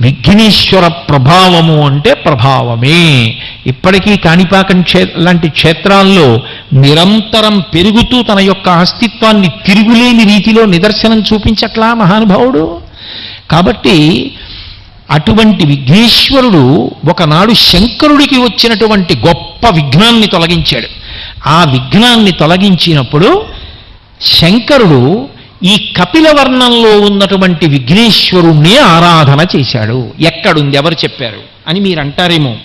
విఘ్నేశ్వర ప్రభావము అంటే ప్రభావమే. ఇప్పటికీ కాణిపాకం క్షే లాంటి క్షేత్రాల్లో నిరంతరం పెరుగుతూ తన యొక్క అస్తిత్వాన్ని తిరుగులేని రీతిలో నిదర్శనం చూపించట్లా మహానుభావుడు. కాబట్టి అటువంటి విఘ్నేశ్వరుడు ఒకనాడు శంకరుడికి వచ్చినటువంటి గొప్ప విఘ్నాన్ని తొలగించాడు. ఆ విఘ్నాన్ని తొలగించినప్పుడు శంకరుడు ఈ కపిలవర్ణంలో ఉన్నటువంటి విఘ్నేశ్వరుణ్ణి ఆరాధన చేశాడు. ఎక్కడుంది? ఎవరు చెప్పారు? అని మీరు అంటారేమో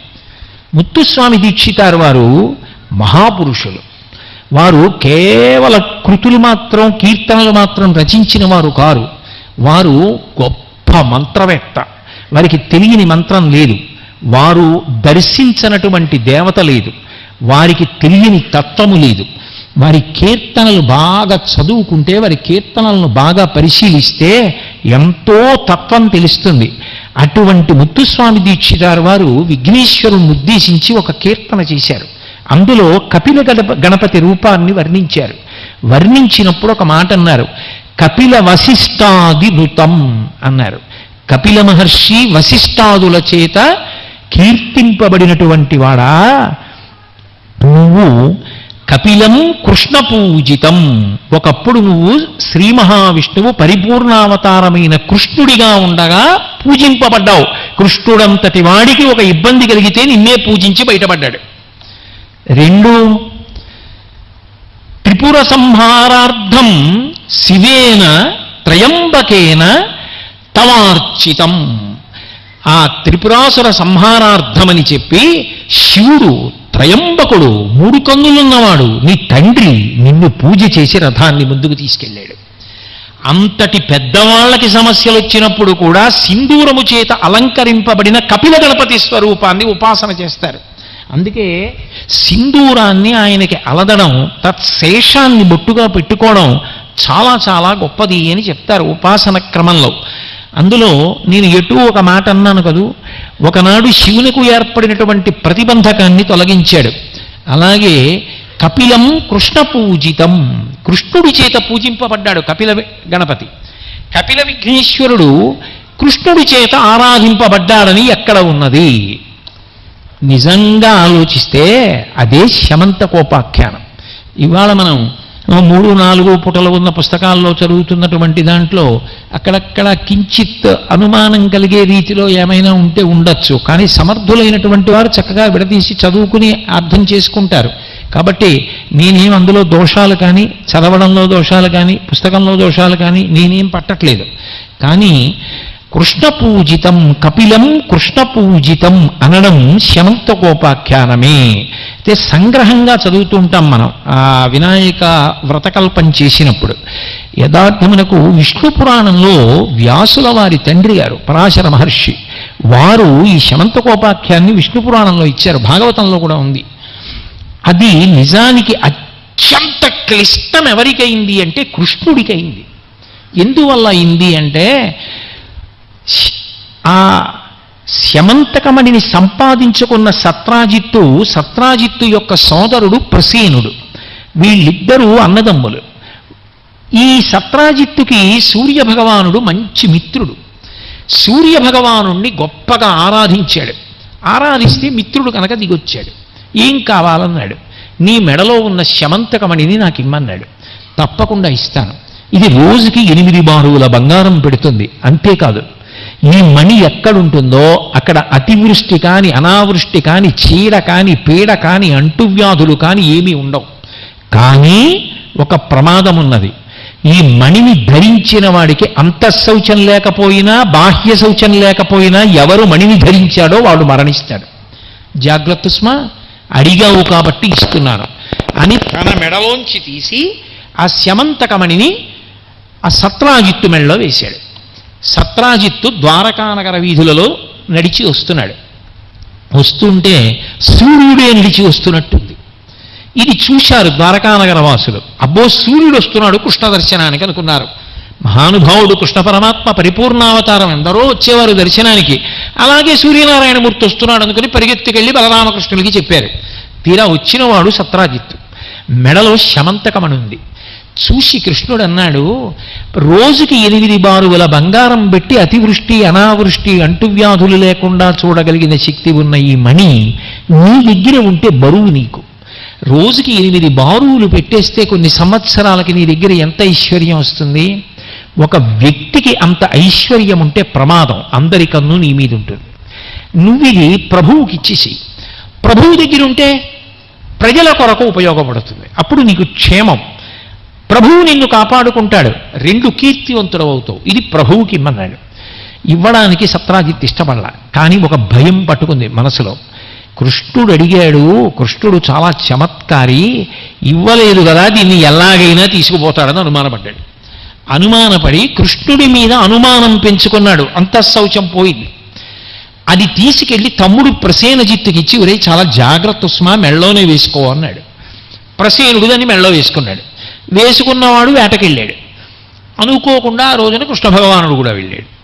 ముత్తుస్వామి దీక్షితారు వారు మహాపురుషులు. వారు కేవల కృతులు మాత్రం కీర్తనలు మాత్రం రచించిన వారు కారు. వారు గొప్ప మంత్రవేత్త. వారికి తెలియని మంత్రం లేదు. వారు దర్శించినటువంటి దేవత లేదు. వారికి తెలియని తత్వము లేదు. వారి కీర్తనలు బాగా చదువుకుంటే వారి కీర్తనలను బాగా పరిశీలిస్తే ఎంతో తత్వం తెలుస్తుంది. అటువంటి ముత్తుస్వామి దీక్షితారు వారు విఘ్నేశ్వరుని ఉద్దేశించి ఒక కీర్తన చేశారు. అందులో కపిల గణప గణపతి రూపాన్ని వర్ణించారు. వర్ణించినప్పుడు ఒక మాట అన్నారు కపిల వశిష్టాది నృతం అన్నారు. కపిల మహర్షి వశిష్టాదుల చేత కీర్తింపబడినటువంటి వాడా? నువ్వు కపిలం కృష్ణ పూజితం. ఒకప్పుడు నువ్వు శ్రీ మహావిష్ణువు పరిపూర్ణావతారమైన కృష్ణుడిగా ఉండగా పూజింపబడ్డావు. కృష్ణుడంతటి వాడికి ఒక ఇబ్బంది కలిగితే నిన్నే పూజించి బయటపడ్డాడు. రెండు త్రిపుర సంహారార్థం శివేన త్రయంబకేన తవార్చితం. ఆ త్రిపురాసుర సంహారార్థమని చెప్పి శివుడు త్రయంబకుడు మూడు కన్నులున్నవాడు. నీ తండ్రి నిన్ను పూజ చేసి రథాన్ని ముందుకు తీసుకెళ్ళాడు. అంతటి పెద్దవాళ్ళకి సమస్యలు వచ్చినప్పుడు కూడా సింధూరము చేత అలంకరింపబడిన కపిల గణపతి స్వరూపాన్ని ఉపాసన చేస్తారు. అందుకే సింధూరాన్ని ఆయనకి అలదడం తత్శేషాన్ని బొట్టుగా పెట్టుకోవడం చాలా చాలా గొప్పది అని చెప్తారు ఉపాసన క్రమంలో. అందులో నేను ఎటు ఒక మాట అన్నాను కదూ? ఒకనాడు శివునికి ఏర్పడినటువంటి ప్రతిబంధకాన్ని తొలగించాడు. అలాగే కపిలం కృష్ణ పూజితం. కృష్ణుడి చేత పూజింపబడ్డాడు కపిల గణపతి. కపిల విఘ్నేశ్వరుడు కృష్ణుడి చేత ఆరాధింపబడ్డాడని ఎక్కడ ఉన్నది? నిజంగా ఆలోచిస్తే అదే శమంత కోపాఖ్యానం ఇవాళ మనం మూడు నాలుగు పుటలు ఉన్న పుస్తకాల్లో చదువుతున్నటువంటి దాంట్లో అక్కడక్కడ కించిత్ అనుమానం కలిగే రీతిలో ఏమైనా ఉంటే ఉండొచ్చు. కానీ సమర్థులైనటువంటి వారు చక్కగా విడదీసి చదువుకుని అర్థం చేసుకుంటారు. కాబట్టి నేనేం అందులో దోషాలు కానీ చదవడంలో దోషాలు కానీ పుస్తకంలో దోషాలు కానీ నేనేం పట్టట్లేదు. కానీ కృష్ణ పూజితం కపిలం కృష్ణ పూజితం అనడం శమంతకోపాఖ్యానమే అయితే సంగ్రహంగా చదువుతూ ఉంటాం మనం. ఆ వినాయక వ్రతకల్పం చేసినప్పుడు. యథార్థమునకు విష్ణు పురాణంలో వ్యాసుల వారి తండ్రి గారు పరాశర మహర్షి వారు ఈ శమంతకోపాఖ్యాన్ని విష్ణు పురాణంలో ఇచ్చారు. భాగవతంలో కూడా ఉంది. అది నిజానికి అత్యంత క్లిష్టం ఎవరికైంది అంటే కృష్ణుడికైంది. ఎందువల్ల అయింది అంటే ఆ శమంతకమణిని సంపాదించుకున్న సత్రాజిత్తు సత్రాజిత్తు యొక్క సోదరుడు ప్రసేనుడు. వీళ్ళిద్దరూ అన్నదమ్ములు. ఈ సత్రాజిత్తుకి సూర్య భగవానుడు మంచి మిత్రుడు. సూర్య భగవానుణ్ణి గొప్పగా ఆరాధించాడు. ఆరాధిస్తే మిత్రుడు కనుక దిగొచ్చాడు. ఏం కావాలన్నాడు? నీ మెడలో ఉన్న శమంతకమణిని నాకు ఇమ్మన్నాడు. తప్పకుండా ఇస్తాను. ఇది రోజుకి ఎనిమిది బారువుల బంగారం పెడుతుంది. అంతేకాదు ఈ మణి ఎక్కడుంటుందో అక్కడ అతివృష్టి కాని అనావృష్టి కాని చీడ కాని పీడ కాని అంటువ్యాధులు కాని ఏమీ ఉండవు. కానీ ఒక ప్రమాదం ఉన్నది ఈ మణిని ధరించిన వాడికి అంతఃశౌచం లేకపోయినా బాహ్య శౌచం లేకపోయినా ఎవరు మణిని ధరించాడో వాడు మరణిస్తాడు. జాగ్రత్త స్మా అడిగావు కాబట్టి ఇస్తున్నాను. అని తన మెడలోంచి తీసి ఆ శమంతకమణిని ఆ సత్రాజిత్తు మెడలో వేశాడు. సత్రాజిత్తు ద్వారకానగర వీధులలో నడిచి వస్తున్నాడు. వస్తుంటే సూర్యుడే నడిచి వస్తున్నట్టుంది. ఇది చూశారు ద్వారకానగర వాసులు. అబ్బో సూర్యుడు వస్తున్నాడు కృష్ణ దర్శనానికి అనుకున్నారు. మహానుభావుడు కృష్ణ పరమాత్మ పరిపూర్ణావతారం ఎందరో వచ్చేవారు దర్శనానికి. అలాగే సూర్యనారాయణమూర్తి వస్తున్నాడు అనుకుని పరిగెత్తుకెళ్ళి బలరామకృష్ణులకి చెప్పారు. తీరా వచ్చినవాడు సత్రాజిత్తు. మెడలో శమంతకమనుంది. చూసి కృష్ణుడు అన్నాడు రోజుకి ఎనిమిది బారువుల బంగారం పెట్టి అతివృష్టి అనావృష్టి అంటువ్యాధులు లేకుండా చూడగలిగిన శక్తి ఉన్న ఈ మణి నీ దగ్గర ఉంటే బరువు నీకు. రోజుకి ఎనిమిది బారువులు పెట్టేస్తే కొన్ని సంవత్సరాలకి నీ దగ్గర ఎంత ఐశ్వర్యం వస్తుంది? ఒక వ్యక్తికి అంత ఐశ్వర్యం ఉంటే ప్రమాదం అందరి కన్ను నీ మీద ఉంటుంది. నువ్వు ఇది ప్రభువుకి ఇచ్చేసి ప్రభువు దగ్గర ఉంటే ప్రజల కొరకు ఉపయోగపడుతుంది. అప్పుడు నీకు క్షేమం ప్రభువు నిన్ను కాపాడుకుంటాడు. రెండు కీర్తివంతుడు అవుతావు ఇది ప్రభువుకి ఇమ్మన్నాడు. ఇవ్వడానికి సత్రాజిత్ ఇష్టపడలా కానీ ఒక భయం పట్టుకుంది మనసులో. కృష్ణుడు అడిగాడు కృష్ణుడు చాలా చమత్కారి ఇవ్వలేదు కదా దీన్ని ఎలాగైనా తీసుకుపోతాడని అనుమానపడ్డాడు. అనుమానపడి కృష్ణుడి మీద అనుమానం పెంచుకున్నాడు. అంతఃశౌచం పోయింది. అది తీసుకెళ్ళి తమ్ముడు ప్రసేనజిత్తుకి ఇచ్చి ఒరే చాలా జాగ్రత్త ఉస్మా మెళ్ళలోనే వేసుకో అన్నాడు. ప్రసేనుడు దాన్ని మెళ్ళలో వేసుకున్నాడు. వేసుకున్నవాడు వేటకెళ్ళాడు. అనుకోకుండా ఆ రోజున కృష్ణ భగవానుడు కూడా వెళ్ళాడు.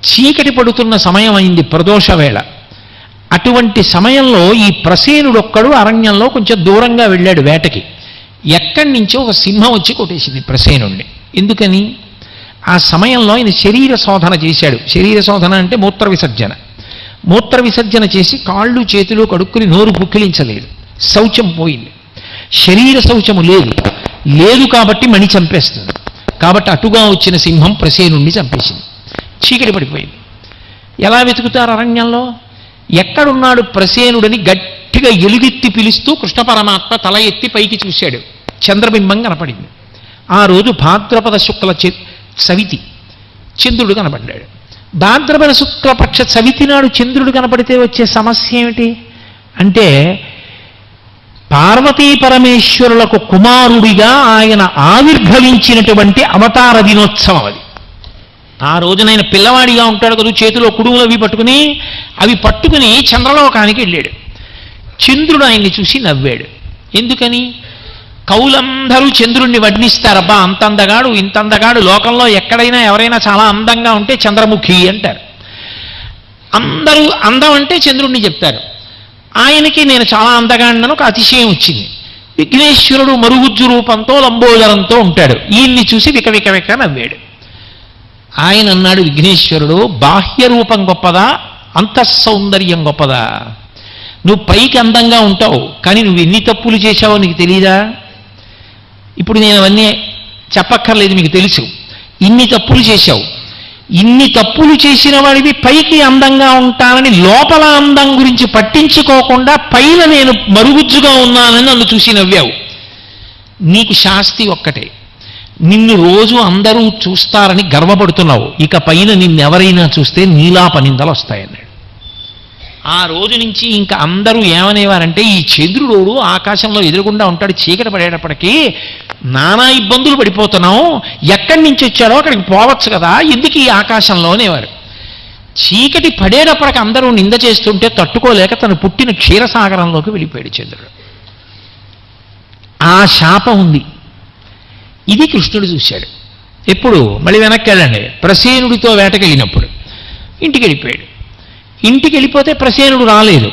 చీకటి పడుతున్న సమయం అయింది ప్రదోష వేళ. అటువంటి సమయంలో ఈ ప్రసేనుడొక్కడు అరణ్యంలో కొంచెం దూరంగా వెళ్ళాడు వేటకి. ఎక్కడి నుంచో ఒక సింహం వచ్చి కొట్టేసింది ప్రసేనుణ్ణి. ఎందుకని? ఆ సమయంలో ఆయన శరీర శోధన చేశాడు. శరీర శోధన అంటే మూత్ర విసర్జన. మూత్ర విసర్జన చేసి కాళ్ళు చేతులు కడుక్కుని నోరు పుక్కిలించలేదు. శౌచం పోయింది. శరీర శౌచము లేదు. లేదు కాబట్టి మణి చంపేస్తుంది. కాబట్టి అటుగా వచ్చిన సింహం ప్రసేనుణ్ణి చంపేసింది. చీకటి పడిపోయింది. ఎలా వెతుకుతారు అరణ్యంలో? ఎక్కడున్నాడు ప్రసేనుడని గట్టిగా ఎలుగెత్తి పిలుస్తూ కృష్ణ పరమాత్మ తల ఎత్తి పైకి చూశాడు. చంద్రబింబం కనపడింది. ఆ రోజు భాద్రపద శుక్ల చె- చవితి చంద్రుడు కనపడ్డాడు భాద్రపద శుక్లపక్ష చవితి నాడు చంద్రుడు కనపడితే వచ్చే సమస్య ఏమిటి? అంటే పార్వతీ పరమేశ్వరులకు కుమారుడిగా ఆయన ఆవిర్భవించినటువంటి అవతార దినోత్సవం అది. ఆ రోజున ఆయన పిల్లవాడిగా ఉంటాడు కదా చేతిలో కుడుములు అవి పట్టుకుని అవి పట్టుకుని చంద్రలోకానికి వెళ్ళాడు. చంద్రుడు ఆయన్ని చూసి నవ్వాడు. ఎందుకని? కవులందరూ చంద్రుణ్ణి వర్ణిస్తారబ్బా అంత అందగాడు ఇంత అందగాడు లోకంలో ఎక్కడైనా ఎవరైనా చాలా అందంగా ఉంటే చంద్రముఖి అంటారు. అందరూ అందం అంటే చంద్రుణ్ణి చెప్తారు. ఆయనకి నేను చాలా అందగాడినను ఒక అతిశయం వచ్చింది. విఘ్నేశ్వరుడు మరుగుజ్జు రూపంతో లంబోదరంతో ఉంటాడు. ఈయన్ని చూసి విక విక నవ్వాడు. ఆయన అన్నాడు విఘ్నేశ్వరుడు బాహ్య రూపం గొప్పదా? అంతఃసౌందర్యం గొప్పదా? నువ్వు పైకి అందంగా ఉంటావు కానీ నువ్వు ఎన్ని తప్పులు చేశావో నీకు తెలియదా ఇప్పుడు నేను అవన్నీ చెప్పక్కర్లేదు మీకు తెలుసు. ఇన్ని తప్పులు చేశావు. ఇన్ని తప్పులు చేసిన వాడివి పైకి అందంగా ఉంటానని లోపల అందం గురించి పట్టించుకోకుండా పైన నేను మరుగుజ్జుగా ఉన్నానని నన్ను చూసి నవ్వావు. నీకు శాస్తి ఒక్కటే. నిన్ను రోజు అందరూ చూస్తారని గర్వపడుతున్నావు. ఇక పైన నిన్నెవరైనా చూస్తే నీలా పనిందలు వస్తాయన్నాడు. ఆ రోజు నుంచి ఇంకా అందరూ ఏమనేవారంటే ఈ చంద్రుడు ఆకాశంలో ఎదురుగుండా ఉంటాడు చీకటి పడేటప్పటికీ నానా ఇబ్బందులు పడిపోతున్నాం. ఎక్కడి నుంచి వచ్చాడో అక్కడికి పోవచ్చు కదా ఎందుకు ఈ ఆకాశంలో అనేవారు. చీకటి పడేటప్పటికి అందరూ నింద చేస్తుంటే తట్టుకోలేక తను పుట్టిన క్షీరసాగరంలోకి వెళ్ళిపోయాడు చంద్రుడు. ఆ శాపం ఉంది. ఇది కృష్ణుడు చూశాడు. ఎప్పుడు? మళ్ళీ వెనక్కి వెళ్ళండి. ప్రసేనుడితో వేటకెళ్ళినప్పుడు. ఇంటికి వెళ్ళిపోయాడు. ఇంటికి వెళ్ళిపోతే ప్రసేనుడు రాలేదు.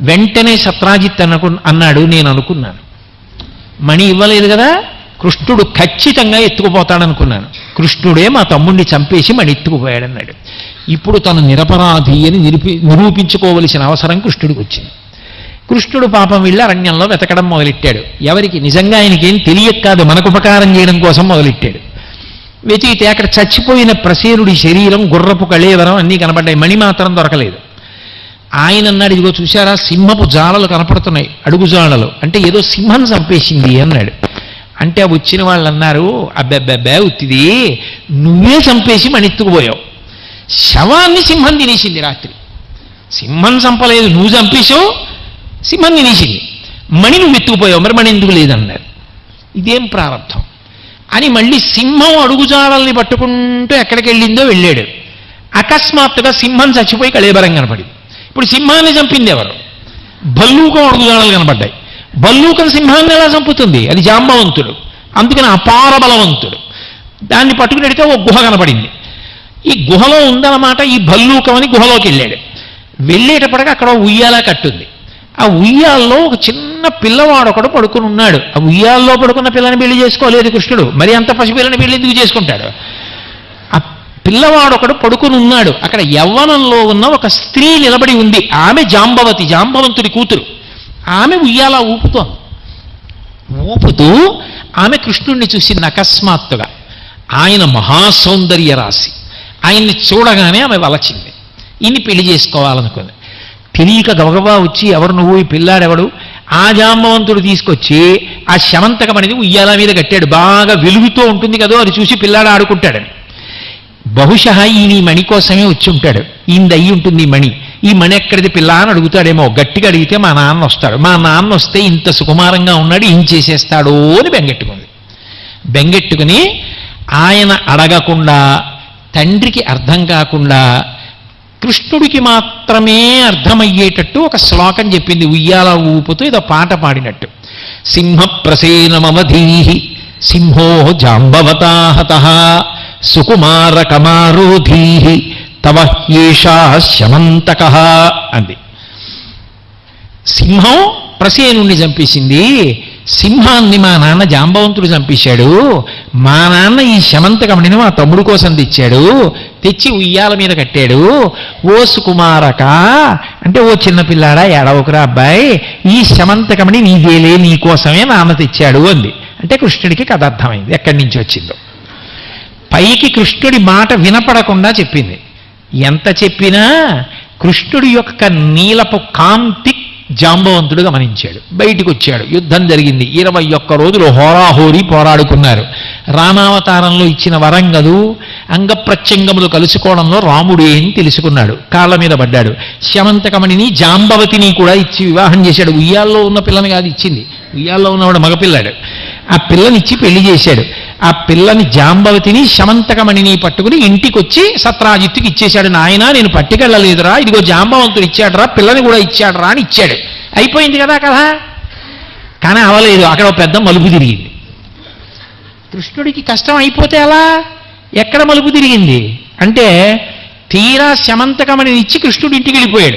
వెంటనే సత్రాజిత్ అనుకు అన్నాడు నేను అనుకున్నాను. మణి ఇవ్వలేదు కదా కృష్ణుడు ఖచ్చితంగా ఎత్తుకుపోతాడనుకున్నాను. కృష్ణుడే మా తమ్ముడిని చంపేసి మణి ఎత్తుకుపోయాడన్నాడు. ఇప్పుడు తను నిరపరాధి అని నిరూపి నిరూపించుకోవలసిన అవసరం కృష్ణుడికి వచ్చింది. కృష్ణుడు పాపం వెళ్ళి అరణ్యంలో వెతకడం మొదలెట్టాడు. ఎవరికి? నిజంగా ఆయనకేం తెలియక కాదు మనకు ఉపకారం చేయడం కోసం మొదలెట్టాడు. వెతికితే అక్కడ చచ్చిపోయిన ప్రసేనుడి శరీరం గుర్రపు కళేవరం అన్నీ కనబడ్డాయి. మణి మాత్రం దొరకలేదు. ఆయన అన్నాడు ఇదిగో చూశారా సింహపు జాలలు కనపడుతున్నాయి అడుగు జాలలు. అంటే ఏదో సింహం చంపేసింది అన్నాడు. అంటే వచ్చిన వాళ్ళు అన్నారు అబ్బెబ్బెబ్బే ఉత్తిది నువ్వే చంపేసి మణిత్తుకుపోయావు శవాన్ని సింహం తినేసింది రాత్రి. సింహం చంపలేదు నువ్వు చంపేశావు సింహం తినేసింది. మణి నువ్వు ఎత్తుకుపోయావు మరి మణి ఎందుకు లేదన్నారు ఇదేం ప్రారంభం? అని మళ్ళీ సింహం అడుగుజాడల్ని పట్టుకుంటూ ఎక్కడికి వెళ్ళిందో వెళ్ళాడు. అకస్మాత్తుగా సింహం చచ్చిపోయి కళేబరం కనపడింది. ఇప్పుడు సింహాన్ని చంపింది ఎవరు? భల్లూకం అడుగుజాడలు కనపడ్డాయి. భల్లూకం సింహాన్ని ఎలా చంపుతుంది? అది జాంబవంతుడు. అందుకని అపార బలవంతుడు. దాన్ని పట్టుకుని ఓ గుహ కనపడింది. ఈ గుహలో ఉందన్నమాట ఈ భల్లూకం అని గుహలోకి వెళ్ళాడు. వెళ్ళేటప్పటికి అక్కడ ఉయ్యాల కట్టుంది. ఆ ఉయ్యాల్లో ఒక చిన్న పిల్లవాడు ఒకడు పడుకుని ఉన్నాడు. ఆ ఉయ్యాల్లో పడుకున్న పిల్లని పెళ్ళి చేసుకోలేదు కృష్ణుడు. మరి అంత పసిపిల్లని పెళ్ళి ఎందుకు చేసుకుంటాడు? ఆ పిల్లవాడు ఒకడు పడుకుని ఉన్నాడు. అక్కడ యవ్వనంలో ఉన్న ఒక స్త్రీ నిలబడి ఉంది. ఆమె జాంబవతి జాంబవంతుడి కూతురు. ఆమె ఉయ్యాల ఊపుతోంది. ఊపుతూ ఆమె కృష్ణుడిని చూసింది అకస్మాత్తుగా ఆయన మహాసౌందర్య రాశి. ఆయన్ని చూడగానే ఆమె వలచింది. ఇన్ని పెళ్ళి చేసుకోవాలనుకుంది. తెలియక గబగబా వచ్చి ఎవరు నువ్వు? ఈ పిల్లాడెవడు? ఆ జాంబవంతుడు తీసుకొచ్చి ఆ శమంతకం అనేది ఉయ్యాల మీద కట్టాడు. బాగా వెలుగుతూ ఉంటుంది కదో అది చూసి పిల్లాడు ఆడుకుంటాడని. బహుశా ఈయన ఈ మణి కోసమే వచ్చి ఉంటాడు. ఈయనది అయ్యి ఉంటుంది ఈ మణి. ఈ మణి ఎక్కడిది పిల్ల అని అడుగుతాడేమో. గట్టిగా అడిగితే మా నాన్న వస్తాడు. మా నాన్న వస్తే ఇంత సుకుమారంగా ఉన్నాడు ఏం చేసేస్తాడో అని బెంగెట్టుకుంది. బెంగెట్టుకుని ఆయన అడగకుండా తండ్రికి అర్థం కాకుండా కృష్ణుడికి మాత్రమే అర్థమయ్యేటట్టు ఒక శ్లోకం చెప్పింది ఉయ్యాల ఊపుతూ ఏదో పాట పాడినట్టు. సింహ ప్రసేనమవధీహి సింహో జాంబవతాహత సుకుమార కమారోధీహి తవ హ్యేషా శమంతక అంది. సింహం ప్రసేనుణ్ణి చంపేసింది. సింహాన్ని మా నాన్న జాంబవంతుడు చంపేశాడు. మా నాన్న ఈ శమంతకమణిని మా తమ్ముడు కోసం తెచ్చాడు. తెచ్చి ఉయ్యాల మీద కట్టాడు. ఓ సుకుమారక అంటే ఓ చిన్న పిల్లాడా ఏడవకురా అబ్బాయి ఈ శమంతకమణి నీదేలే నీ కోసమే నాన్న తెచ్చాడు అంది. అంటే కృష్ణుడికి కథ అర్థమైంది. ఎక్కడి నుంచి వచ్చిందో. పైకి కృష్ణుడి మాట వినపడకుండా చెప్పింది. ఎంత చెప్పినా కృష్ణుడి యొక్క నీలపు కాంతి జాంబవంతుడు గమనించాడు బయటికి వచ్చాడు యుద్ధం జరిగింది. ఇరవై ఒక్క రోజులు హోరాహోరీ పోరాడుకున్నారు. రామావతారంలో ఇచ్చిన వరంగలు అంగప్రత్యంగములు కలుసుకోవడంలో రాముడే అని తెలుసుకున్నాడు? కాళ్ళ మీద పడ్డాడు. శమంతకమణిని జాంబవతిని కూడా ఇచ్చి వివాహం చేశాడు. ఉయ్యాల్లో ఉన్న పిల్లని కాదు ఇచ్చింది. ఉయ్యాల్లో ఉన్నవాడు మగపిల్లాడు. ఆ పిల్లనిచ్చి పెళ్ళి చేశాడు. ఆ పిల్లని జాంబవతిని శమంతకమణిని పట్టుకుని ఇంటికి వచ్చి సత్రాజిత్తుకి ఇచ్చేశాడు నాయన నేను పట్టుకెళ్ళలేదురా. ఇదిగో జాంబవంతుడు ఇచ్చాడురా పిల్లని కూడా ఇచ్చాడురా అని ఇచ్చాడు. అయిపోయింది కదా కదా కానీ అవలేదు అక్కడ పెద్ద మలుపు తిరిగింది. కృష్ణుడికి కష్టం అయిపోతే అలా ఎక్కడ మలుపు తిరిగింది? అంటే తీరా శమంతకమణిని ఇచ్చి కృష్ణుడి ఇంటికి వెళ్ళిపోయాడు.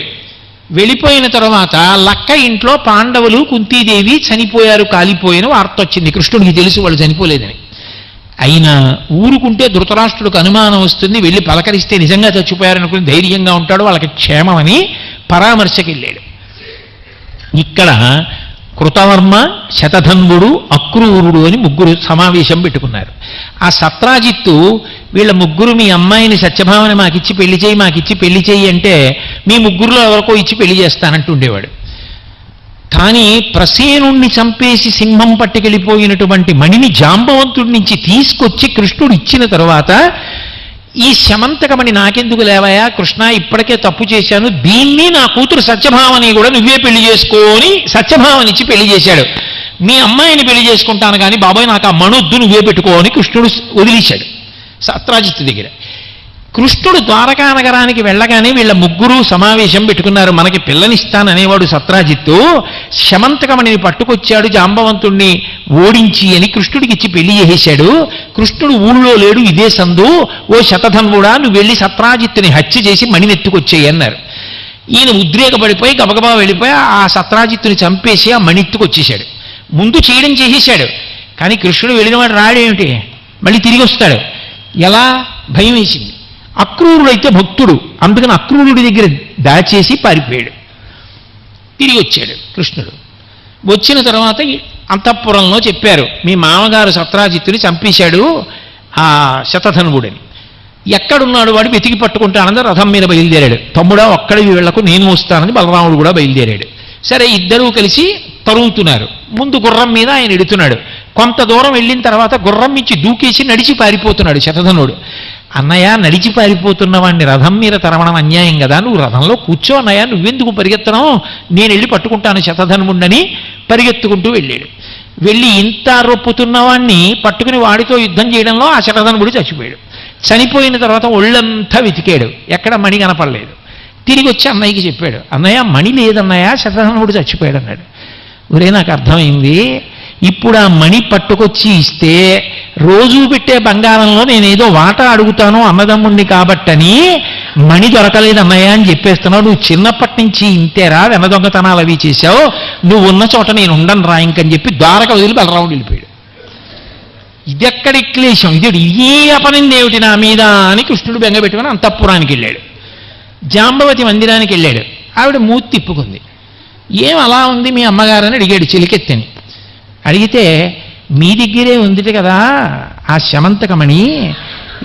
వెళ్ళిపోయిన తర్వాత లక్క ఇంట్లో పాండవులు కుంతీదేవి చనిపోయారు కాలిపోయిన వార్త వచ్చింది. కృష్ణుడికి తెలుసు వాళ్ళు చనిపోలేదని. అయినా ఊరుకుంటే ధృతరాష్ట్రుడికి అనుమానం వస్తుంది వెళ్ళి పలకరిస్తే నిజంగా చచ్చిపోయారనుకుని ధైర్యంగా ఉంటాడు వాళ్ళకి క్షేమమని పరామర్శకి వెళ్ళాడు ఇక్కడ కృతవర్మ శతధన్వుడు అక్రూరుడు అని ముగ్గురు సమావేశం పెట్టుకున్నారు. ఆ సత్రాజిత్తు వీళ్ళ ముగ్గురు మీ అమ్మాయిని సత్యభావన మాకిచ్చి పెళ్ళి చేయి మాకిచ్చి పెళ్ళి చేయి అంటే మీ ముగ్గురులో ఎవరికో ఇచ్చి పెళ్ళి చేస్తానంటుండేవాడు కానీ ప్రసేనుణ్ణి చంపేసి సింహం పట్టుకెళ్ళిపోయినటువంటి మణిని జాంబవంతుడి నుంచి తీసుకొచ్చి కృష్ణుడు ఇచ్చిన తరువాత ఈ శమంతకమణి నాకెందుకు లేవయా కృష్ణ ఇప్పటికే తప్పు చేశాను. దీన్ని నా కూతురు సత్యభామని కూడా నువ్వే పెళ్ళి చేసుకొని సత్యభామనిచ్చి పెళ్ళి చేశాడు. మీ అమ్మాయిని పెళ్ళి చేసుకుంటాను కానీ బాబాయ్ నాకు ఆ మణొద్దు నువ్వే పెట్టుకోని కృష్ణుడు వదిలేశాడు. సత్రాజిత్తు దగ్గర. కృష్ణుడు ద్వారకా నగరానికి వెళ్ళగానే వీళ్ళ ముగ్గురు సమావేశం పెట్టుకున్నారు. మనకి పిల్లనిస్తాననేవాడు సత్రాజిత్తు శమంతకమణిని పట్టుకొచ్చాడు జాంబవంతుణ్ణి ఓడించి అని కృష్ణుడికి ఇచ్చి పెళ్ళి చేసేశాడు. కృష్ణుడు ఊళ్ళో లేడు ఇదే సందు. ఓ శతధన్వుడా నువ్వు వెళ్ళి సత్రాజిత్తుని హత్య చేసి మణినెత్తుకొచ్చేయి అన్నారు. ఈయన ఉద్రేకపడిపోయి గబగబా వెళ్ళిపోయి ఆ సత్రాజిత్తుని చంపేసి ఆ మణిత్తుకొచ్చేశాడు ముందు చేయడం చేసేశాడు. కానీ కృష్ణుడు వెళ్ళినవాడు రాడేమిటి? మళ్ళీ తిరిగి వస్తాడు. ఎలా? భయం వేసింది. అక్రూరుడైతే భక్తుడు. అందుకని అక్రూరుడి దగ్గర దాచేసి పారిపోయాడు. తిరిగి వచ్చాడు కృష్ణుడు. వచ్చిన తర్వాత అంతఃపురంలో చెప్పారు మీ మామగారు సత్రాజిత్తుని చంపేశాడు ఆ శతధనువుడిని. ఎక్కడున్నాడు వాడు వెతికి పట్టుకుంటానని రథం మీద బయలుదేరాడు. తమ్ముడా ఒక్కడి వీళ్ళకు నేను వస్తానని బలరాముడు కూడా బయలుదేరాడు. సరే ఇద్దరూ కలిసి తరుగుతున్నారు ముందు గుర్రం మీద ఆయన ఎడుతున్నాడు. కొంత దూరం వెళ్ళిన తర్వాత గుర్రం నుంచి దూకేసి నడిచి పారిపోతున్నాడు శతధనుడు అన్నయ్య నడిచి పారిపోతున్న వాడిని రథం మీద తరవడం అన్యాయం కదా. నువ్వు రథంలో కూర్చో అన్నయ్య నువ్వెందుకు పరిగెత్తడం నేను వెళ్ళి పట్టుకుంటాను శతధనుముండని పరిగెత్తుకుంటూ వెళ్ళాడు. వెళ్ళి ఇంత రొప్పుతున్నవాణ్ణి పట్టుకుని వాడితో యుద్ధం చేయడంలో ఆ శతధనుముడు చచ్చిపోయాడు. చనిపోయిన తర్వాత ఒళ్ళంతా వెతికాడు. ఎక్కడ మణి కనపడలేదు. తిరిగి వచ్చి అన్నయ్యకి చెప్పాడు అన్నయ్య మణి లేదన్నయ్య శతధనుముడు చచ్చిపోయాడు అన్నాడు ఒరే నాకు అర్థమైంది. ఇప్పుడు ఆ మణి పట్టుకొచ్చి ఇస్తే రోజు పెట్టే బంగారంలో నేనేదో వాటా అడుగుతాను అన్నదమ్ముణ్ణి కాబట్టని మణి దొరకలేదు అన్నయ్య అని చెప్పేస్తున్నావు. నువ్వు చిన్నప్పటి నుంచి ఇంతేరా వెన దొంగతనాలు అవి చేశావు. నువ్వు ఉన్న చోట నేను ఉండను రా ఇంకని చెప్పి ద్వారక వదిలి బలరాముడు వెళ్ళిపోయాడు. ఇదెక్కడి క్లేశం? ఇది ఈ అపనింది ఏమిటి నా మీద అని కృష్ణుడు బెంగపెట్టుకుని అంతఃపురానికి వెళ్ళాడు. జాంబవతి మందిరానికి వెళ్ళాడు. ఆవిడ మూతి తిప్పుకుంది. ఏం అలా ఉంది మీ అమ్మగారని అడిగాడు చిలికెత్తని. అడిగితే మీ దగ్గరే ఉంది కదా ఆ శమంతకమణి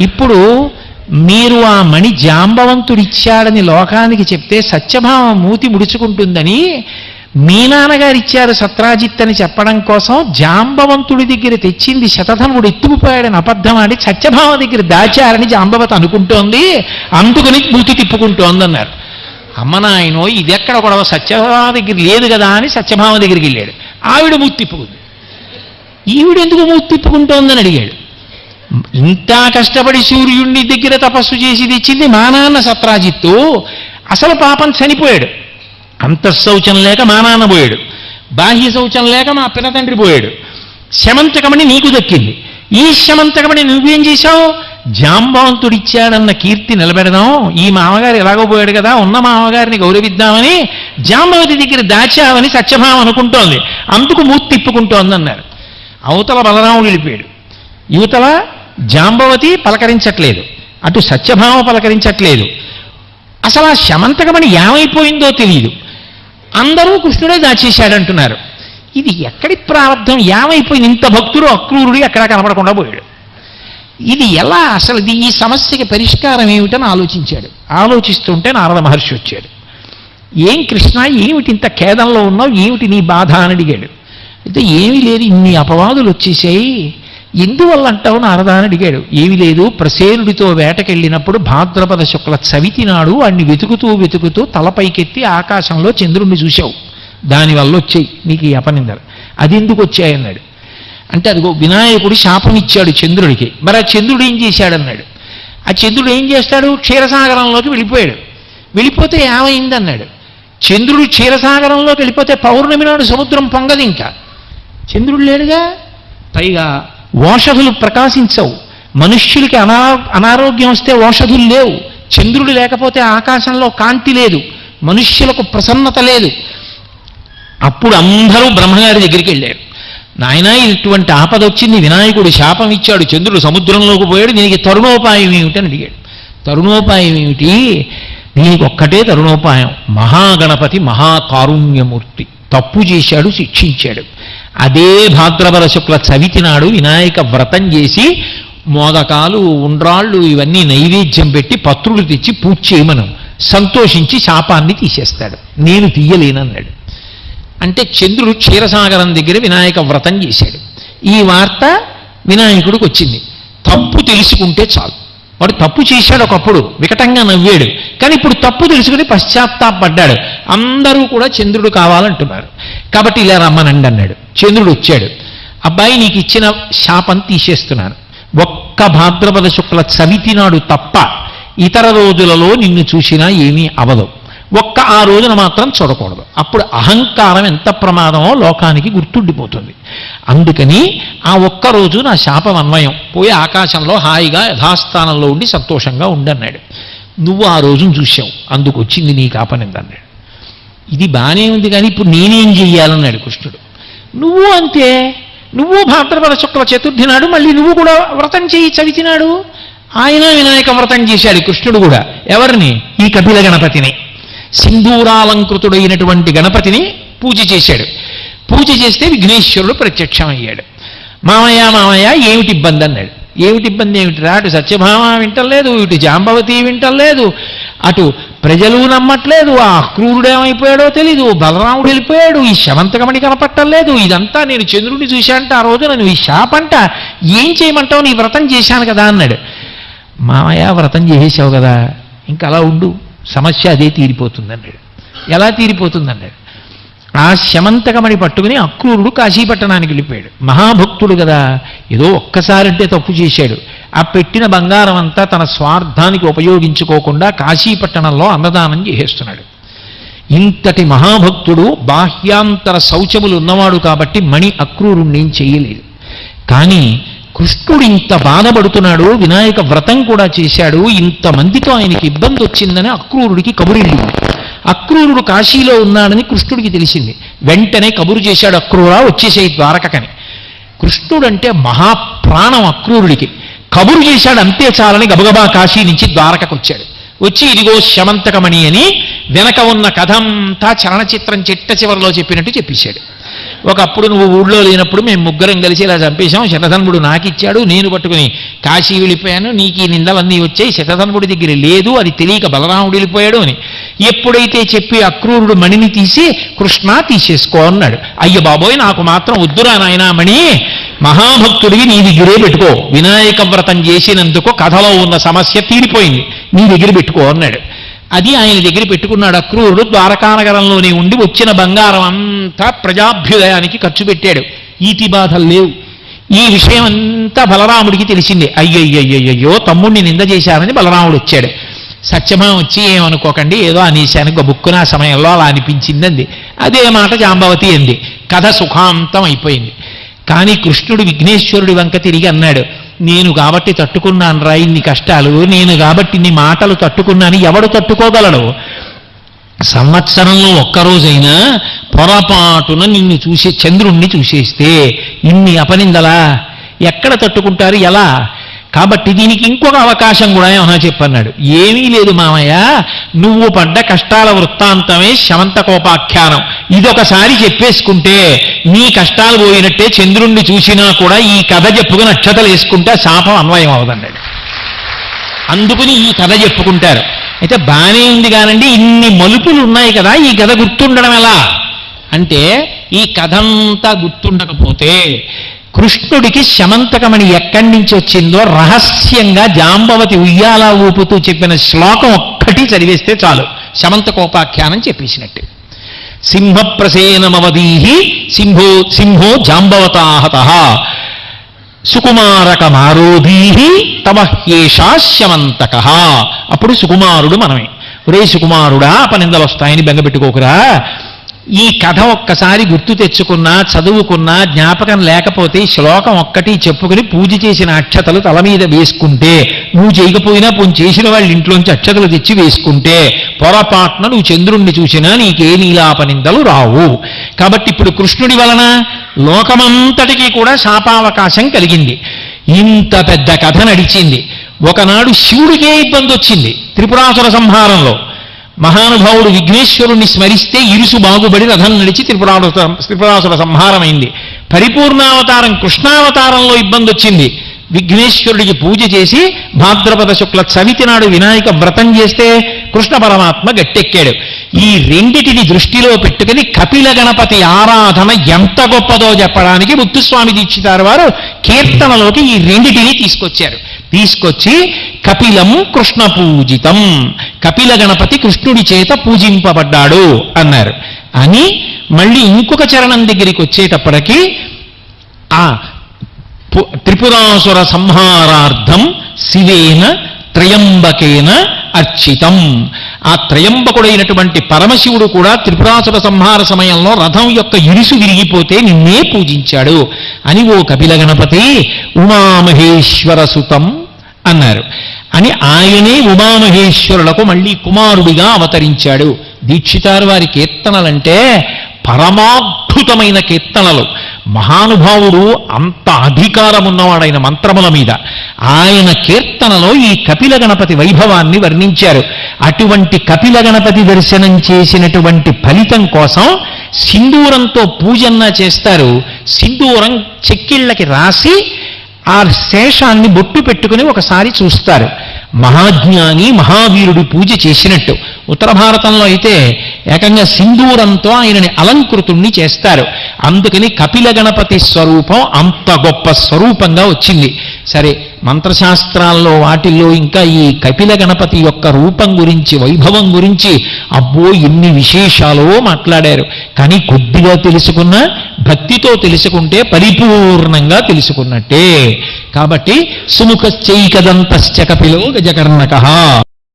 ఇప్పుడు మీరు ఆ మణి జాంబవంతుడిచ్చాడని లోకానికి చెప్తే సత్యభామ మూతి ముడుచుకుంటుందని మీ నాన్నగారు ఇచ్చారు సత్రాజిత్ అని చెప్పడం కోసం జాంబవంతుడి దగ్గర తెచ్చింది శతధనుడు ఎత్తుకుపోయాడని అబద్ధం ఆడి సత్యభామ దగ్గర దాచారని జాంబవత అనుకుంటోంది అందుకని మూతి తిప్పుకుంటోందన్నారు. అమ్మ నాయనో ఇది ఎక్కడ కూడా సత్యభామ దగ్గర లేదు కదా అని సత్యభామ దగ్గరికి వెళ్ళాడు. ఆవిడ మూతి తిప్పుకుంది. ఈవిడ ఎందుకు మూతి తిప్పుకుంటోందని అడిగాడు. ఇంత కష్టపడి సూర్యుడిని దగ్గర తపస్సు చేసి తెచ్చింది మా నాన్న సత్రాజిత్తు. అసలు పాపం చనిపోయాడు. అంతఃశౌచం లేక మా నాన్న పోయాడు. బాహ్య శౌచం లేక మా పినతండ్రి పోయాడు. శమంతకమణి నీకు దక్కింది. ఈ శమంతకమణి నువ్వేం చేశావు? జాంబవంతుడిచ్చాడన్న కీర్తి నిలబెడదాం. ఈ మామగారు ఎలాగో పోయాడు కదా ఉన్న మామగారిని గౌరవిద్దామని జాంబవతి దగ్గర దాచావని సత్యభావం అనుకుంటోంది. అందుకు మూతి తిప్పుకుంటోంది అన్నారు అవతల బలరాముడు వెళ్ళిపోయాడు యువతల జాంబవతి పలకరించట్లేదు. అటు సత్యభామ పలకరించట్లేదు. అసలు ఆ శమంతకమని ఏమైపోయిందో తెలియదు అందరూ కృష్ణుడే దాచేశాడంటున్నారు. ఇది ఎక్కడి ప్రారంధం ఏమైపోయింది? ఇంత భక్తుడు అక్రూరుడు ఎక్కడా కనపడకుండా పోయాడు. ఇది ఎలా అసలు ఇది? ఈ సమస్యకి పరిష్కారం ఏమిటని ఆలోచించాడు. ఆలోచిస్తుంటే నారద మహర్షి వచ్చాడు. ఏం కృష్ణ ఏమిటి ఇంత ఖేదంలో ఉన్నావు? ఏమిటి నీ బాధ అని అడిగాడు. అయితే ఏమీ లేదు ఇన్ని అపవాదులు వచ్చేసాయి. ఎందువల్ల అంటావు? నారద అని అడిగాడు. ఏమీ లేదు ప్రసేనుడితో వేటకెళ్ళినప్పుడు భాద్రపద శుక్ల చవితి నాడు వాడిని వెతుకుతూ వెతుకుతూ తలపైకెత్తి ఆకాశంలో చంద్రుణ్ణి చూశావు. దానివల్ల వచ్చాయి నీకు ఈ అపనిందలు. అది ఎందుకు వచ్చాయన్నాడు? అంటే అదిగో వినాయకుడు శాపం ఇచ్చాడు చంద్రుడికి. మరి ఆ చంద్రుడు ఏం చేశాడన్నాడు? ఆ చంద్రుడు ఏం చేస్తాడు? క్షీరసాగరంలోకి వెళ్ళిపోయాడు. వెళ్ళిపోతే ఏమైందన్నాడు? చంద్రుడు క్షీరసాగరంలోకి వెళ్ళిపోతే పౌర్ణమి నాడు సముద్రం పొంగదు ఇంకా చంద్రుడు లేడుగా? పైగా ఓషధులు ప్రకాశించవు. మనుష్యులకి అనా అనారోగ్యం వస్తే ఓషధులు లేవు. చంద్రుడు లేకపోతే ఆకాశంలో కాంతి లేదు. మనుష్యులకు ప్రసన్నత లేదు. అప్పుడు అందరూ బ్రహ్మగారి దగ్గరికి వెళ్ళారు. నాయన ఇటువంటి ఆపద వచ్చింది వినాయకుడు శాపం ఇచ్చాడు చంద్రుడు సముద్రంలోకి పోయాడు దీనికి తరుణోపాయం ఏమిటని అడిగాడు. తరుణోపాయం ఏమిటి? దీనికి ఒక్కటే తరుణోపాయం. మహాగణపతి మహాకారుణ్యమూర్తి తప్పు చేశాడు శిక్షించాడు. అదే భాద్రపద శుక్ల చవితి నాడు వినాయక వ్రతం చేసి మోదకాలు ఉండ్రాళ్ళు ఇవన్నీ నైవేద్యం పెట్టి పత్రులు తెచ్చి పూజ చేయమను. సంతోషించి శాపాన్ని తీసేస్తాడు. నేను తీయలేనన్నాడు. అంటే చంద్రుడు క్షీరసాగరం దగ్గర వినాయక వ్రతం చేశాడు. ఈ వార్త వినాయకుడికి వచ్చింది. తప్పు తెలుసుకుంటే చాలు. వాడు తప్పు చేశాడు ఒకప్పుడు వికటంగా నవ్వాడు. కానీ ఇప్పుడు తప్పు తెలుసుకుని పశ్చాత్తాపడ్డాడు. అందరూ కూడా చంద్రుడు కావాలంటున్నారు. కాబట్టి ఇలా రమ్మనండి అన్నాడు. చంద్రుడు వచ్చాడు. అబ్బాయి నీకు ఇచ్చిన శాపం తీసేస్తున్నాను. ఒక్క భాద్రపద శుక్ల చవితి నాడు తప్ప ఇతర రోజులలో నిన్ను చూసినా ఏమీ అవదు. ఒక్క ఆ రోజున మాత్రం చూడకూడదు. అప్పుడు అహంకారం ఎంత ప్రమాదమో లోకానికి గుర్తుండిపోతుంది. అందుకని ఆ ఒక్క రోజు నా శాపం అన్వయం. పోయి ఆకాశంలో హాయిగా యథాస్థానంలో ఉండి సంతోషంగా ఉండన్నాడు. నువ్వు ఆ రోజును చూశావు. అందుకు వచ్చింది నీ కాపనింది ఇది బాగానే ఉంది కానీ ఇప్పుడు నేనేం చెయ్యాలన్నాడు కృష్ణుడు. నువ్వు అంతే నువ్వు భాద్రపద శుక్ల చతుర్థి నాడు మళ్ళీ నువ్వు కూడా వ్రతం చేయి చవితినాడు ఆయన వినాయక వ్రతం చేశాడు కృష్ణుడు కూడా. ఎవరిని? ఈ కపిల గణపతిని. సింధూరాలంకృతుడైనటువంటి గణపతిని పూజ చేశాడు. పూజ చేస్తే విఘ్నేశ్వరుడు ప్రత్యక్షమయ్యాడు. మామయ్య మామయ్య ఏమిటి ఇబ్బంది అన్నాడు. ఏమిటి ఇబ్బంది ఏమిటిరా అటు సత్యభామ వింటలేదు ఇటు జాంబవతి వింటలేదు అటు ప్రజలు నమ్మట్లేదు ఆ అక్రూరుడు ఏమైపోయాడో తెలీదు బలరాముడు వెళ్ళిపోయాడు ఈ శవంతకమణి కనపట్టలేదు ఇదంతా నేను చంద్రుడిని చూశాంట ఆ రోజు నన్ను ఈ శాపంట ఏం చేయమంటావు నీ వ్రతం చేశాను కదా అన్నాడు. మామయ్య వ్రతం చేసేసావు కదా ఇంకా అలా ఉండు సమస్య అదే తీరిపోతుంది అన్నాడు ఎలా తీరిపోతుంది అన్నాడు ఆ శమంతకమణి పట్టుకుని అక్రూరుడు కాశీపట్టణానికి వెళ్ళిపోయాడు. మహాభక్తుడు కదా ఏదో ఒక్కసారంటే తప్పు చేశాడు. ఆ పెట్టిన బంగారం అంతా తన స్వార్థానికి ఉపయోగించుకోకుండా కాశీపట్టణంలో అన్నదానం చేసేస్తున్నాడు. ఇంతటి మహాభక్తుడు బాహ్యాంతర శౌచములు ఉన్నవాడు కాబట్టి మణి అక్రూరుణ్ణి ఏం చేయలేదు. కానీ కృష్ణుడు ఇంత బాధపడుతున్నాడు వినాయక వ్రతం కూడా చేశాడు ఇంతమందితో ఆయనకి ఇబ్బంది వచ్చిందని అక్రూరుడికి కబురెళ్ళింది. అక్రూరుడు కాశీలో ఉన్నాడని కృష్ణుడికి తెలిసింది. వెంటనే కబురు చేశాడు అక్రూరా వచ్చేసేయి ద్వారకకని. కృష్ణుడంటే మహాప్రాణం అక్రూరుడికి. కబురు చేశాడు అంతే చాలని గబగబా కాశీ నుంచి ద్వారకకు వచ్చాడు వచ్చి ఇదిగో శమంతకమణి అని వెనక ఉన్న కథంతా చలనచిత్రం చిట్ట చివరిలో చెప్పినట్టు చెప్పేశాడు. ఒకప్పుడు నువ్వు ఊళ్ళో లేనప్పుడు మేము ముగ్గురం కలిసి ఇలా చంపేశాం. శతధన్ముడు నాకు ఇచ్చాడు నేను పట్టుకుని కాశీ వెళ్ళిపోయాను. నీకు ఈ నిందలన్నీ వచ్చాయి. శతధన్ముడి దగ్గర లేదు అది తెలియక బలరాముడు వెళ్ళిపోయాడు అని. ఎప్పుడైతే చెప్పి అక్రూరుడు మణిని తీసి కృష్ణ తీసేసుకో అన్నాడు. అయ్య బాబోయ్ నాకు మాత్రం వద్దురా నాయనా మణి. మహాభక్తుడివి నీ దగ్గరే పెట్టుకో. వినాయక వ్రతం చేసినందుకు కథలో ఉన్న సమస్య తీరిపోయింది. నీ దగ్గర పెట్టుకో అన్నాడు. అది ఆయన దగ్గర పెట్టుకున్నాడు. అక్రూరుడు ద్వారకానగరంలోనే ఉండి వచ్చిన బంగారం అంతా ప్రజాభ్యుదయానికి ఖర్చు పెట్టాడు. ఈతి బాధలు లేవు. ఈ విషయం అంతా బలరాముడికి తెలిసిందే. అయ్యయ్యయ్యయ్యో తమ్ముడిని నింద చేశారని బలరాముడు వచ్చాడు. సత్యమా వచ్చి ఏమనుకోకండి ఏదో అనేశాను గబుక్కున ఆ సమయంలో అలా అనిపించిందంది. అదే మాట జాంబవతి అంది. కథ సుఖాంతం అయిపోయింది. కానీ కృష్ణుడు విఘ్నేశ్వరుడి వంక తిరిగి అన్నాడు నేను కాబట్టి తట్టుకున్నాను రా ఇన్ని కష్టాలు నేను కాబట్టి ఇన్ని మాటలు తట్టుకున్నాను ఎవడు తట్టుకోగలడు? సంవత్సరంలో ఒక్కరోజైనా పొరపాటున నిన్ను చూసే చంద్రుణ్ణి చూసేస్తే ఇన్ని అపనిందలా? ఎక్కడ తట్టుకుంటారు? ఎలా? కాబట్టి దీనికి ఇంకొక అవకాశం కూడా ఏమన్నా చెప్పన్నాడు. ఏమీ లేదు మామయ్య నువ్వు పడ్డ కష్టాల వృత్తాంతమే శమంతకోపాఖ్యానం. ఇదొకసారి చెప్పేసుకుంటే నీ కష్టాలు పోయినట్టే చంద్రుణ్ణి చూసినా కూడా ఈ కథ చెప్పుకుని అక్షతలు వేసుకుంటే శాపం అన్వయం అవదండి అందుకుని ఈ కథ చెప్పుకుంటారు. అయితే బానే ఉంది కానండి ఇన్ని మలుపులు ఉన్నాయి కదా ఈ కథ గుర్తుండడం ఎలా? అంటే ఈ కథంతా గుర్తుండకపోతే కృష్ణుడికి శమంతకమణి ఎక్కడి నుంచి వచ్చిందో రహస్యంగా జాంబవతి ఉయ్యాల ఊపుతూ చెప్పిన శ్లోకం ఒక్కటి చదివేస్తే చాలు. శమంతకోపాఖ్యానం చెప్పేసినట్టు. సింహప్రసేనమవదీహి సింహో సింహో జాంబవతాహత. సుకుమారక మారోధీహి తమహ్యేషా శమంతక. అప్పుడు సుకుమారుడు మనమే. ఒరే సుకుమారుడా అపనిందలు వస్తాయని బెంగపెట్టుకోకురా ఈ కథ ఒక్కసారి గుర్తు తెచ్చుకున్నా చదువుకున్నా జ్ఞాపకం లేకపోతే శ్లోకం ఒక్కటి చెప్పుకుని పూజ చేసిన అక్షతలు తల మీద వేసుకుంటే నువ్వు చేయకపోయినా పోని చేసిన వాళ్ళ ఇంట్లోంచి అక్షతలు తెచ్చి వేసుకుంటే పొరపాట్న నువ్వు చంద్రుణ్ణి చూసినా నీకే నీలాపనిందలు రావు. కాబట్టి ఇప్పుడు కృష్ణుడి వలన లోకమంతటికీ కూడా శాపావకాశం కలిగింది. ఇంత పెద్ద కథ నడిచింది. ఒకనాడు శివుడికే ఇబ్బంది వచ్చింది త్రిపురాసుర సంహారంలో. మహానుభావుడు విఘ్నేశ్వరుణ్ణి స్మరిస్తే ఇరుసు బాగుబడి రథం నడిచి త్రిపురాసుర త్రిపురాసుర సంహారమైంది. పరిపూర్ణావతారం కృష్ణావతారంలో ఇబ్బంది వచ్చింది విఘ్నేశ్వరుడికి పూజ చేసి భాద్రపద శుక్ల చవితి నాడు వినాయక వ్రతం చేస్తే కృష్ణ పరమాత్మ గట్టెక్కాడు. ఈ రెండిటిని దృష్టిలో పెట్టుకుని కపిల గణపతి ఆరాధన ఎంత గొప్పదో చెప్పడానికి ముత్తుస్వామి దీక్షితారు వారు కీర్తనలోకి ఈ రెండిటిని తీసుకొచ్చారు. తీసుకొచ్చి కపిలం కృష్ణ పూజితం. కపిల గణపతి కృష్ణుడి చేత పూజింపబడ్డాడు అన్నారు. అని మళ్ళీ ఇంకొక చరణం దగ్గరికి వచ్చేటప్పటికి ఆ పు- త్రిపురాసుర సంహారార్థం శివేన త్రయంబకేన అర్చితం. ఆ త్రయంబకుడైనటువంటి పరమశివుడు కూడా త్రిపురాసుర సంహార సమయంలో రథం యొక్క ఇరుసు విరిగిపోతే నిన్నే పూజించాడు. అని ఓ కపిల గణపతి ఉమామహేశ్వర సుతం అన్నారు. అని ఆయనే ఉమామహేశ్వరులకు మళ్ళీ కుమారుడిగా అవతరించాడు. దీక్షితారు వారి కీర్తనలంటే పరమాద్భుతమైన కీర్తనలు. మహానుభావుడు అంత అధికారం ఉన్నవాడైన మంత్రముల మీద. ఆయన కీర్తనలో ఈ కపిల గణపతి వైభవాన్ని వర్ణించారు. అటువంటి కపిల గణపతి దర్శనం చేసినటువంటి ఫలితం కోసం సింధూరంతో పూజన్న చేస్తారు. సింధూరం చెక్కిళ్ళకి రాసి ఆ శేషాన్ని బొట్టు పెట్టుకుని ఒకసారి చూస్తారు. మహాజ్ఞాని మహావీరుడు పూజ చేసినట్టు. ఉత్తర భారతంలో అయితే ఏకంగా సింధూరంతో ఆయనని అలంకృతుణ్ణి చేస్తారు. అందుకని కపిల గణపతి స్వరూపం అంత గొప్ప స్వరూపంగా వచ్చింది. సరే మంత్రశాస్త్రాల్లో వాటిల్లో ఇంకా ఈ కపిల గణపతి యొక్క రూపం గురించి వైభవం గురించి అబ్బో ఎన్ని విశేషాలో మాట్లాడారు. కానీ కొద్దిగా తెలుసుకున్న భక్తితో తెలుసుకుంటే పరిపూర్ణంగా తెలుసుకున్నట్టే. కాబట్టి సుముఖశ్చైకదంతశ్చ కపిలో గజకర్ణక